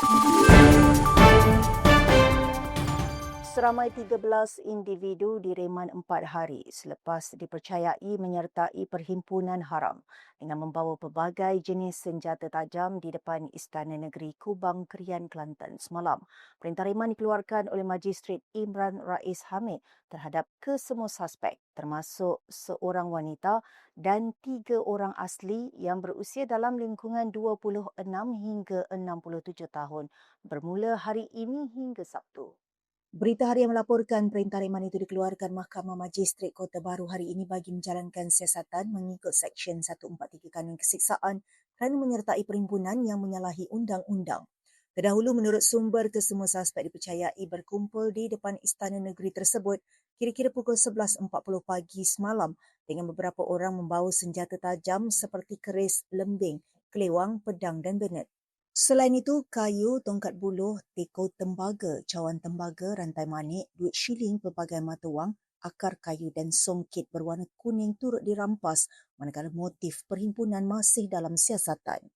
thank you Seramai 13 individu direman empat hari selepas dipercayai menyertai perhimpunan haram dengan membawa pelbagai jenis senjata tajam di depan Istana Negeri Kubang Krian Kelantan semalam. Perintah reman dikeluarkan oleh Magistrat Imran Rais Hamid terhadap kesemua suspek termasuk seorang wanita dan tiga orang asli yang berusia dalam lingkungan 26 hingga 67 tahun bermula hari ini hingga Sabtu. Berita harian melaporkan perintah reman itu dikeluarkan Mahkamah Magistrat Kota Baru hari ini bagi menjalankan siasatan mengikut Seksyen 143 Kanun Kesiksaan kerana menyertai perhimpunan yang menyalahi undang-undang. Terdahulu menurut sumber kesemua suspek dipercayai berkumpul di depan istana negeri tersebut kira-kira pukul 11.40 pagi semalam dengan beberapa orang membawa senjata tajam seperti keris, lembing, kelewang, pedang dan benet. Selain itu, kayu, tongkat buluh, teko tembaga, cawan tembaga, rantai manik, duit shilling, pelbagai mata wang, akar kayu dan songkit berwarna kuning turut dirampas manakala motif perhimpunan masih dalam siasatan.